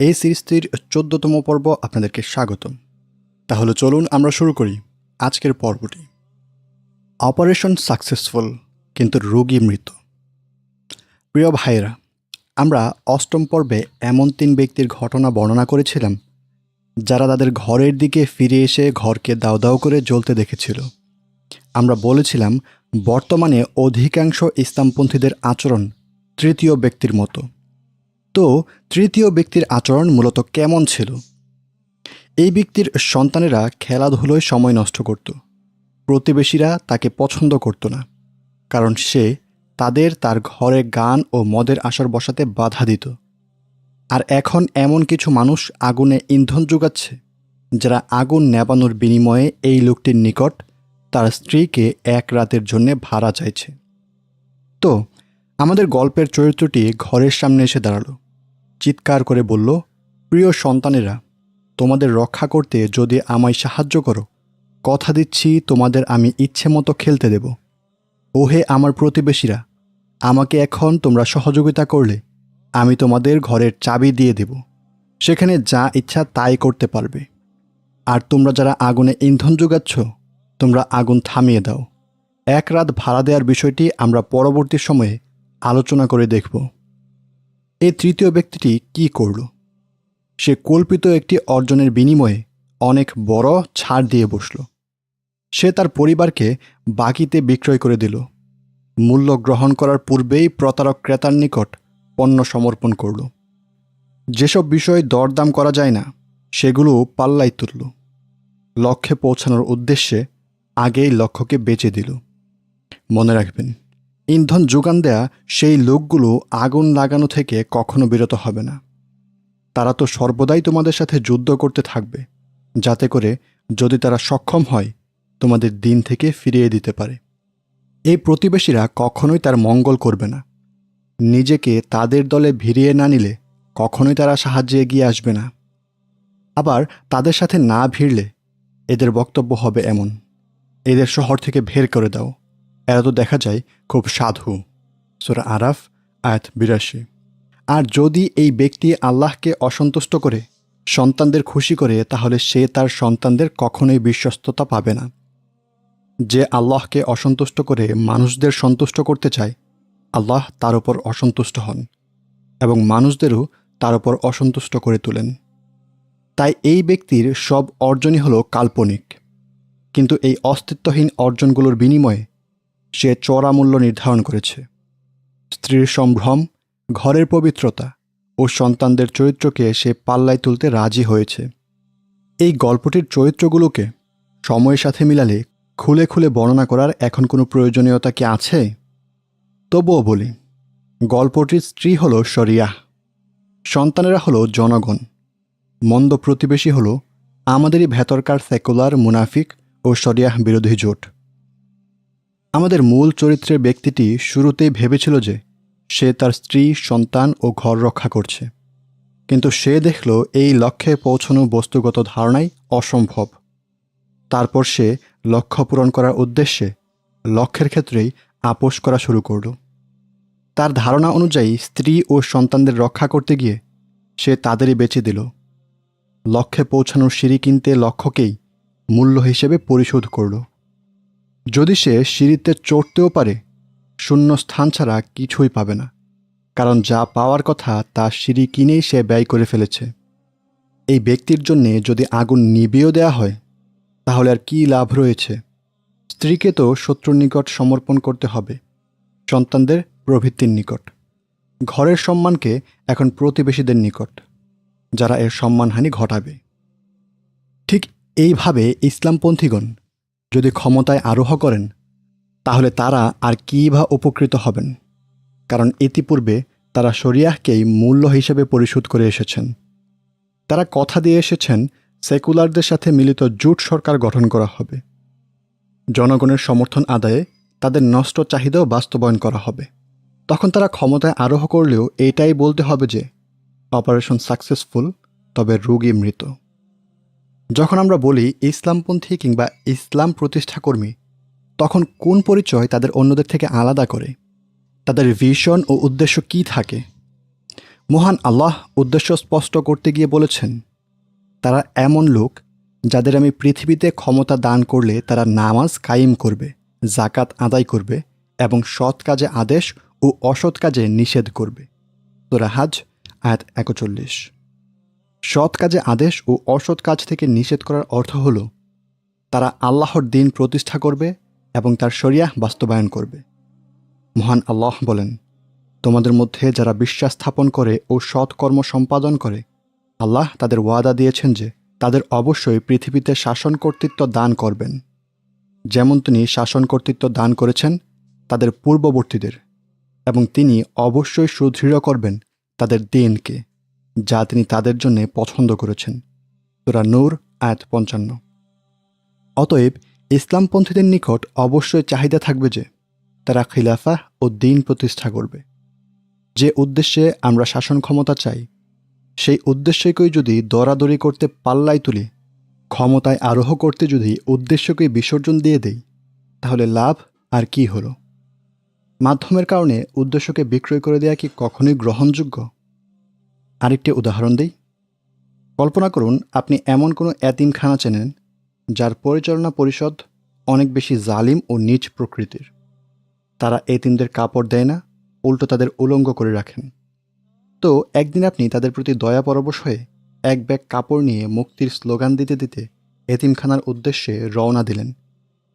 এই সিরিজটির চোদ্দতম পর্ব আপনাদেরকে স্বাগতম। তাহলে চলুন আমরা শুরু করি আজকের পর্বটি। অপারেশন সাকসেসফুল, কিন্তু রোগী মৃত। প্রিয় ভাইরা আমরা অষ্টম পর্বে এমন তিন ব্যক্তির ঘটনা বর্ণনা করেছিলাম, যারা তাদের ঘরের দিকে ফিরে এসে ঘরকে দাও দাও করে জ্বলতে দেখেছিল। আমরা বলেছিলাম, বর্তমানে অধিকাংশ ইসলামপন্থীদের আচরণ তৃতীয় ব্যক্তির মতো। তো তৃতীয় ব্যক্তির আচরণ মূলত কেমন ছিল? এই ব্যক্তির সন্তানেরা খেলাধুলোয় সময় নষ্ট করত। প্রতিবেশীরা তাকে পছন্দ করত না, কারণ সে তাদের তার ঘরে গান ও মদের আসর বসাতে বাধা দিত। আর এখন এমন কিছু মানুষ আগুনে ইন্ধন যোগাচ্ছে যারা আগুন নেবানোর বিনিময়ে এই লোকটির নিকট তার স্ত্রীকে এক রাতের জন্য ভাড়া চাইছে। তো আমাদের গল্পের চরিত্রটি ঘরের সামনে এসে দাঁড়াল। চিৎকার করে বলল, প্রিয় সন্তানেরা, তোমাদের রক্ষা করতে যদি আমায় সাহায্য করো, কথা দিচ্ছি তোমাদের আমি ইচ্ছে মতো খেলতে দেব। ওহে আমার প্রতিবেশীরা, আমাকে এখন তোমরা সহযোগিতা করলে আমি তোমাদের ঘরের চাবি দিয়ে দেব। সেখানে যা ইচ্ছা তাই করতে পারবে। আর তোমরা যারা আগুনে ইন্ধন যোগাচ্ছ তোমরা আগুন থামিয়ে দাও। এক রাত ভাড়া দেওয়ার বিষয়টি আমরা পরবর্তী সময়ে আলোচনা করে দেখব। এই তৃতীয় ব্যক্তিটি কি করল? সে কল্পিত একটি অর্জনের বিনিময়ে অনেক বড় ছাড় দিয়ে বসল। সে তার পরিবারকে বাকিতে বিক্রয় করে দিল। মূল্য গ্রহণ করার পূর্বেই প্রতারক ক্রেতার নিকট পণ্য সমর্পণ করল। যেসব বিষয় দরদাম করা যায় না, সেগুলো পাল্লাই তুলল। লক্ষ্যে পৌঁছানোর উদ্দেশ্যে আগেই লক্ষ্যকে বেঁচে দিল। মনে রাখবেন ইন্ধন যোগান দেয়া সেই লোকগুলো আগুন লাগানো থেকে কখনো বিরত হবে না। তারা তো সর্বদাই তোমাদের সাথে যুদ্ধ করতে থাকবে, যাতে করে যদি তারা সক্ষম হয়, তোমাদের দিন থেকে ফিরিয়ে দিতে পারে। এই প্রতিবেশীরা কখনোই তার মঙ্গল করবে না। নিজেকে তাদের দলে ভিড়িয়ে না নিলে কখনোই তারা সাহায্যে এগিয়ে আসবে না। আবার তাদের সাথে না ভিড়লে এদের বক্তব্য হবে এমন, এদের শহর থেকে বের করে দাও। এরা তো দেখা যায় খুব সাধু। সোরা আরাফ, আয়াত বিরাশি। আর যদি এই ব্যক্তি আল্লাহকে অসন্তুষ্ট করে, সন্তানদের খুশি করে, তাহলে সে তার সন্তানদের কখনোই বিশ্বস্ততা পাবে না। যে আল্লাহকে অসন্তুষ্ট করে মানুষদের সন্তুষ্ট করতে চায়, আল্লাহ তার উপর অসন্তুষ্ট হন এবং মানুষদেরও তার উপর অসন্তুষ্ট করে তোলেন। তাই এই ব্যক্তির সব অর্জনই হলো কাল্পনিক। কিন্তু এই অস্তিত্বহীন অর্জনগুলোর বিনিময়ে সে চড়া মূল্য নির্ধারণ করেছে। স্ত্রীর সম্ভ্রম, ঘরের পবিত্রতা ও সন্তানদের চরিত্রকে সে পাল্লায় তুলতে রাজি হয়েছে। এই গল্পটির চরিত্রগুলোকে সময়ের সাথে মিলালে খুলে খুলে বর্ণনা করার এখন কোনো প্রয়োজনীয়তা কি আছে? তবুও বলি, গল্পটির স্ত্রী হল শরিয়াহ সন্তানেরা হলো জনগণ, মন্দ প্রতিবেশী হলো আমাদেরই ভেতরকার সেকুলার, মুনাফিক ও শরিয়াহ বিরোধী জোট। আমাদের মূল চরিত্রের ব্যক্তিটি শুরুতেই ভেবেছিল যে সে তার স্ত্রী, সন্তান ও ঘর রক্ষা করছে। কিন্তু সে দেখল এই লক্ষ্যে পৌঁছানো বস্তুগত ধারণাই অসম্ভব। তারপর সে লক্ষ্য পূরণ করার উদ্দেশ্যে লক্ষ্যের ক্ষেত্রেই আপোষ করা শুরু করল। তার ধারণা অনুযায়ী স্ত্রী ও সন্তানদের রক্ষা করতে গিয়ে সে তাদেরই বেঁচে দিল। লক্ষ্যে পৌঁছানোর সিঁড়ি কিনতে লক্ষ্যকেই মূল্য হিসেবে পরিশোধ করল। যদি সে সিঁড়িতে চড়তেও পারে শূন্য স্থান ছাড়া কিছুই পাবে না, কারণ যা পাওয়ার কথা তা সিঁড়ি কিনেই সে ব্যয় করে ফেলেছে। এই ব্যক্তির জন্যে যদি আগুন নিবিয়েও দেয়া হয়, তাহলে আর কী লাভ রয়েছে? স্ত্রীকে তো শত্রুর নিকট সমর্পণ করতে হবে, সন্তানদের প্রভৃতির নিকট। ঘরের সম্মানকে এখন প্রতিবেশীদের নিকট, যারা এর সম্মানহানি ঘটাবে। ঠিক এইভাবে ইসলামপন্থীগণ যদি ক্ষমতায় আরোহ করেন, তাহলে তারা আর কী বা উপকৃত হবেন? কারণ ইতিপূর্বে তারা শরিয়াহকেই মূল্য হিসেবে পরিশোধ করে এসেছেন। তারা কথা দিয়ে এসেছেন, সেকুলারদের সাথে মিলিত জোট সরকার গঠন করা হবে। জনগণের সমর্থন আদায়ে তাদের নষ্ট চাহিদাও বাস্তবায়ন করা হবে। তখন তারা ক্ষমতায় আরোহ করলেও এটাই বলতে হবে যে, অপারেশন সাকসেসফুল, তবে রোগী মৃত। যখন আমরা বলি ইসলামপন্থী কিংবা ইসলাম প্রতিষ্ঠাকর্মী, তখন কোন পরিচয় তাদের অন্যদের থেকে আলাদা করে? তাদের ভিশন ও উদ্দেশ্য কী থাকে? মহান আল্লাহ উদ্দেশ্য স্পষ্ট করতে গিয়ে বলেছেন, তারা এমন লোক যাদের আমি পৃথিবীতে ক্ষমতা দান করলে তারা নামাজ কায়েম করবে জাকাত আদায় করবে এবং সৎ কাজে আদেশ ও অসৎ কাজে নিষেধ করবে। তোরা হাজ, আয়াত একচল্লিশ। সৎ কাজে আদেশ ও অসৎ কাজ থেকে নিষেধ করার অর্থ হল, তারা আল্লাহর দিন প্রতিষ্ঠা করবে এবং তার শরিয়াহ বাস্তবায়ন করবে। মহান আল্লাহ বলেন, তোমাদের মধ্যে যারা বিশ্বাস স্থাপন করে ও সৎ কর্ম সম্পাদন করে, আল্লাহ তাদের ওয়াদা দিয়েছেন যে তাদের অবশ্যই পৃথিবীতে শাসন কর্তৃত্ব দান করবেন। যেমন তিনি শাসন কর্তৃত্ব দান করেছেন তাদের পূর্ববর্তীদের এবং তিনি অবশ্যই সুদৃঢ় করবেন তাদের দিনকে। যা তিনি তাদের জন্য পছন্দ করেছেন। তোরা নূর, আয়াত পঞ্চান্ন। অতএব ইসলামপন্থীদের নিকট অবশ্যই চাহিদা থাকবে যে, তারা খিলাফা ও দিন প্রতিষ্ঠা করবে। যে উদ্দেশ্যে আমরা শাসন ক্ষমতা চাই, সেই উদ্দেশ্যকেই যদি দরাদরি করতে পাল্লাই তুলি, ক্ষমতায় আরোহ করতে যদি উদ্দেশ্যকে বিসর্জন দিয়ে দেই, তাহলে লাভ আর কি হলো? মাধ্যমের কারণে উদ্দেশ্যকে বিক্রয় করে দেয়া কি কখনোই গ্রহণযোগ্য? আরেকটি উদাহরণ দিই। কল্পনা করুন, আপনি এমন কোনো এতিমখানা চেনেন, যার পরিচালনা পরিষদ অনেক বেশি জালিম ও নিচ প্রকৃতির। তারা এতিমদের কাপড় দেয় না, উল্টো তাদের উলঙ্গ করে রাখেন। তো, একদিন আপনি তাদের প্রতি দয়া পরবশ হয়ে এক ব্যাগ কাপড় নিয়ে মুক্তির স্লোগান দিতে দিতে এতিমখানার উদ্দেশ্যে রওনা দিলেন।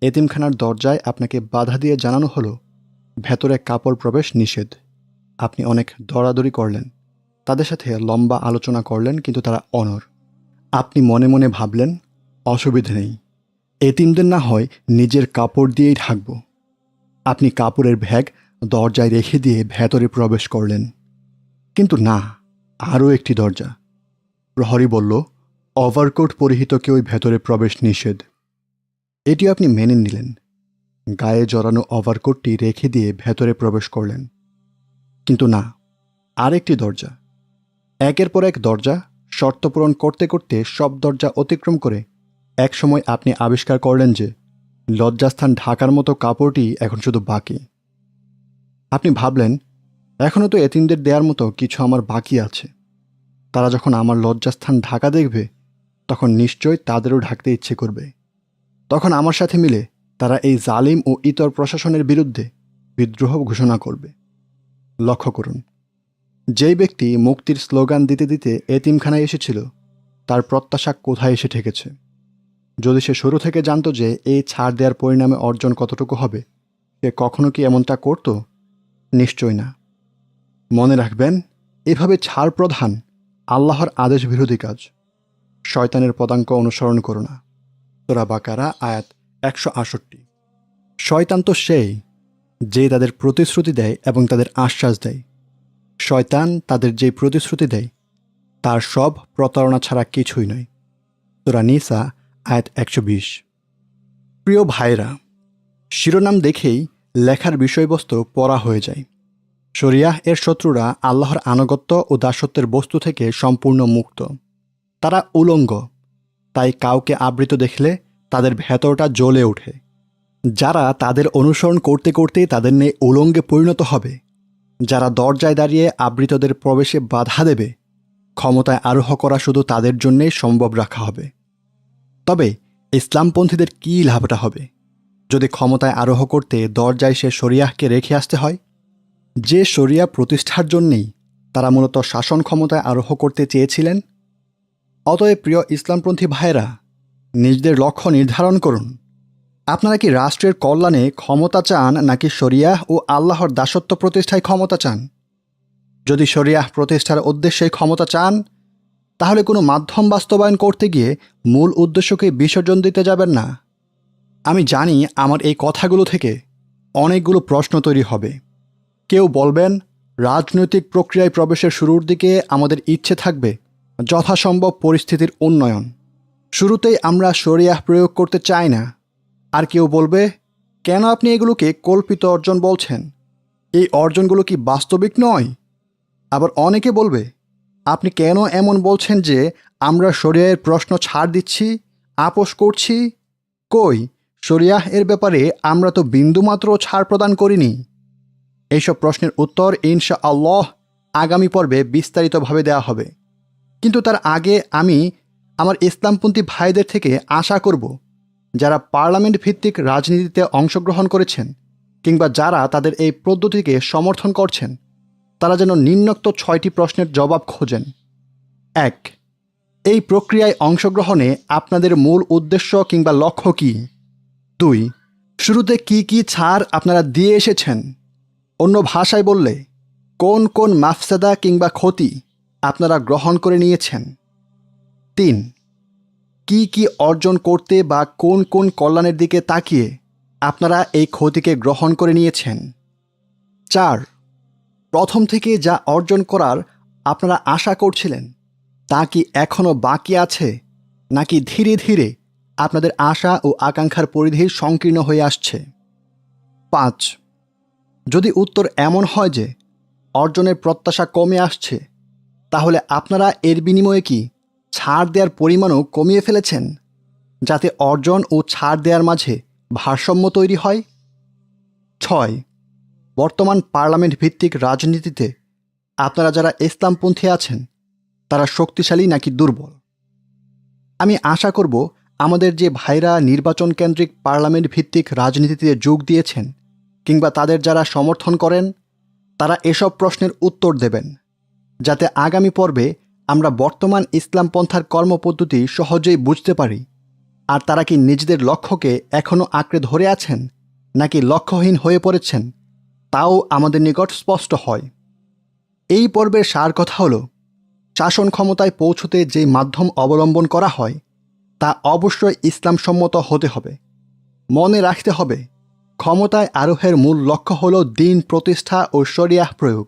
এতিমখানার দরজায় আপনাকে বাধা দিয়ে জানানো হলো, ভেতরে কাপড় প্রবেশ নিষেধ। আপনি অনেক দরাদরি করলেন। তাদের সাথে লম্বা আলোচনা করলেন, কিন্তু তারা অনর আপনি মনে মনে ভাবলেন, অসুবিধে নেই। এতিমদের না হয় নিজের কাপড় দিয়েই ঢাকব। আপনি কাপড়ের ভ্যাগ দরজায় রেখে দিয়ে ভেতরে প্রবেশ করলেন। কিন্তু না, আরও একটি দরজা। প্রহরী বলল, ওভারকোট পরিহিত কেউই ভেতরে প্রবেশ নিষেধ। এটি আপনি মেনে নিলেন। গায়ে জড়ানো ওভারকোটটি রেখে দিয়ে ভেতরে প্রবেশ করলেন। কিন্তু না, আরেকটি দরজা। একের পর এক দরজা শর্ত পূরণ করতে করতে সব দরজা অতিক্রম করে এক সময় আপনি আবিষ্কার করলেন যে লজ্জাস্থান ঢাকার মতো কাপড়টি এখন শুধু বাকি। আপনি ভাবলেন এখনও তো এতিমদের দেওয়ার মতো কিছু আমার বাকি আছে। তারা যখন আমার লজ্জাস্থান ঢাকা দেখবে, তখন নিশ্চয় তাদেরও ঢাকতে ইচ্ছে করবে। তখন আমার সাথে মিলে তারা এই জালিম ও ইতর প্রশাসনের বিরুদ্ধে বিদ্রোহ ঘোষণা করবে। লক্ষ্য করুন যেই ব্যক্তি মুক্তির স্লোগান দিতে দিতে এতিমখানায় এসেছিল, তার প্রত্যাশা কোথায় এসে ঠেকেছে? যদি সে শুরু থেকে জানতো যে এই ছাড় দেওয়ার পরিণামে অর্জন কতটুকু হবে, সে কখনো কি এমনটা করত? নিশ্চয় না। মনে রাখবেন, এভাবে ছাড় প্রধান আল্লাহর আদেশ বিরোধী কাজ। শয়তানের পদাঙ্ক অনুসরণ করো না। তোরা বাকারা, আয়াত একশো আষট্টি শয়তান তো সেই যে তাদের প্রতিশ্রুতি দেয় এবং তাদের আশ্বাস দেয়। শয়তান তাদের যে প্রতিশ্রুতি দেয়, তার সব প্রতারণা ছাড়া কিছুই নয়। তোরা নিসা, আয়াত একশো বিশ। প্রিয় ভাইরা শিরোনাম দেখেই লেখার বিষয়বস্তু পড়া হয়ে যায়। শরিয়াহ এর শত্রুরা আল্লাহর আনুগত্য ও দাসত্বের বস্তু থেকে সম্পূর্ণ মুক্ত। তারা উলঙ্গ, তাই কাউকে আবৃত দেখলে তাদের ভেতরটা জ্বলে ওঠে। যারা তাদের অনুসরণ করতে করতে তাদের নিয়ে উলঙ্গে পরিণত হবে যারা দরজায় দাঁড়িয়ে আবৃতদের প্রবেশে বাধা দেবে, ক্ষমতায় আরোহ করা শুধু তাদের জন্যেই সম্ভব রাখা হবে। তবে ইসলামপন্থীদের কী লাভটা হবে? যদি ক্ষমতায় আরোহ করতে দরজায় সে শরিয়াহকে রেখে আসতে হয়, যে শরিয়া প্রতিষ্ঠার জন্যেই তারা মূলত শাসন ক্ষমতায় আরোহ করতে চেয়েছিলেন, অতএব প্রিয় ইসলামপন্থী ভাইয়েরা, নিজেদের লক্ষ্য নির্ধারণ করুন। আপনারা কি রাষ্ট্রের কল্যাণে ক্ষমতা চান নাকি শরিয়াহ ও আল্লাহর দাসত্ব প্রতিষ্ঠায় ক্ষমতা চান? যদি শরিয়াহ প্রতিষ্ঠার উদ্দেশ্যে ক্ষমতা চান, তাহলে কোনো মাধ্যম বাস্তবায়ন করতে গিয়ে মূল উদ্দেশ্যকে বিসর্জন দিতে যাবেন না। আমি জানি আমার এই কথাগুলো থেকে অনেকগুলো প্রশ্ন তৈরি হবে। কেউ বলবেন, রাজনৈতিক প্রক্রিয়ায় প্রবেশের শুরুর দিকে আমাদের ইচ্ছে থাকবে যথাসম্ভব পরিস্থিতির উন্নয়ন। শুরুতেই আমরা শরিয়াহ প্রয়োগ করতে চাই না। আর কেউ বলবে, কেন আপনি এগুলোকে কল্পিত অর্জন বলছেন? এই অর্জনগুলো কি বাস্তবিক নয়? আবার অনেকে বলবে, আপনি কেন এমন বলছেন যে আমরা শরিয়াহের প্রশ্ন ছাড় দিচ্ছি, আপোষ করছি? কই শরিয়াহ এর ব্যাপারে আমরা তো বিন্দুমাত্র ছাড় প্রদান করিনি। এইসব প্রশ্নের উত্তর ইনশা আল্লাহ আগামী পর্বে বিস্তারিতভাবে দেওয়া হবে। কিন্তু তার আগে আমি আমার ইসলামপন্থী ভাইদের থেকে আশা করব যারা পার্লামেন্ট ভিত্তিক রাজনীতিতে অংশগ্রহণ করেছেন কিংবা যারা তাদের এই পদ্ধতিকে সমর্থন করছেন, তারা যেন নিম্নোক্ত ছয়টি প্রশ্নের জবাব খোঁজেন। এক, এই প্রক্রিয়ায় অংশগ্রহণে আপনাদের মূল উদ্দেশ্য কিংবা লক্ষ্য কী? দুই, শুরুতে কি কি ছাড় আপনারা দিয়ে এসেছেন? অন্য ভাষায় বললে, কোন কোন মাফসাদা কিংবা ক্ষতি আপনারা গ্রহণ করে নিয়েছেন? তিন কি কি অর্জন করতে বা কোন কোন কল্যাণের দিকে তাকিয়ে আপনারা এই ক্ষতিকে গ্রহণ করে নিয়েছেন? চার, প্রথম থেকে যা অর্জন করার আপনারা আশা করছিলেন, তা কি এখনও বাকি আছে, নাকি ধীরে ধীরে আপনাদের আশা ও আকাঙ্ক্ষার পরিধি সংকীর্ণ হয়ে আসছে? পাঁচ, যদি উত্তর এমন হয় যে অর্জনের প্রত্যাশা কমে আসছে, তাহলে আপনারা এর বিনিময়ে কি ছাড় দেওয়ার পরিমাণও কমিয়ে ফেলেছেন, যাতে অর্জন ও ছাড় দেওয়ার মাঝে ভারসাম্য তৈরি হয়। ছয়, বর্তমান পার্লামেন্ট ভিত্তিক রাজনীতিতে আপনারা যারা ইসলামপন্থী আছেন, তারা শক্তিশালী নাকি দুর্বল? আমি আশা করব আমাদের যে ভাইরা নির্বাচন কেন্দ্রিক পার্লামেন্ট ভিত্তিক রাজনীতিতে যোগ দিয়েছেন, কিংবা তাদের যারা সমর্থন করেন, তারা এসব প্রশ্নের উত্তর দেবেন, যাতে আগামী পর্বে আমরা বর্তমান ইসলাম পন্থার কর্মপদ্ধতি সহজেই বুঝতে পারি। আর তারা কি নিজেদের লক্ষ্যকে এখনও আঁকড়ে ধরে আছেন, নাকি লক্ষ্যহীন হয়ে পড়েছেন, তাও আমাদের নিকট স্পষ্ট হয়। এই পর্বের সার কথা হল, শাসন ক্ষমতায় পৌঁছতে যে মাধ্যম অবলম্বন করা হয়, তা অবশ্যই ইসলামসম্মত হতে হবে। মনে রাখতে হবে, ক্ষমতায় আরোহের মূল লক্ষ্য হল দিন প্রতিষ্ঠা ও শরিয়াহ প্রয়োগ।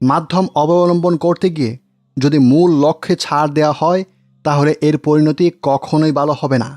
মাধ্যম অবলম্বন করতে গিয়ে যদি মূল লক্ষ্যে ছাড় দেওয়া হয় তাহলে এর পরিণতি কখনোই ভালো হবে না।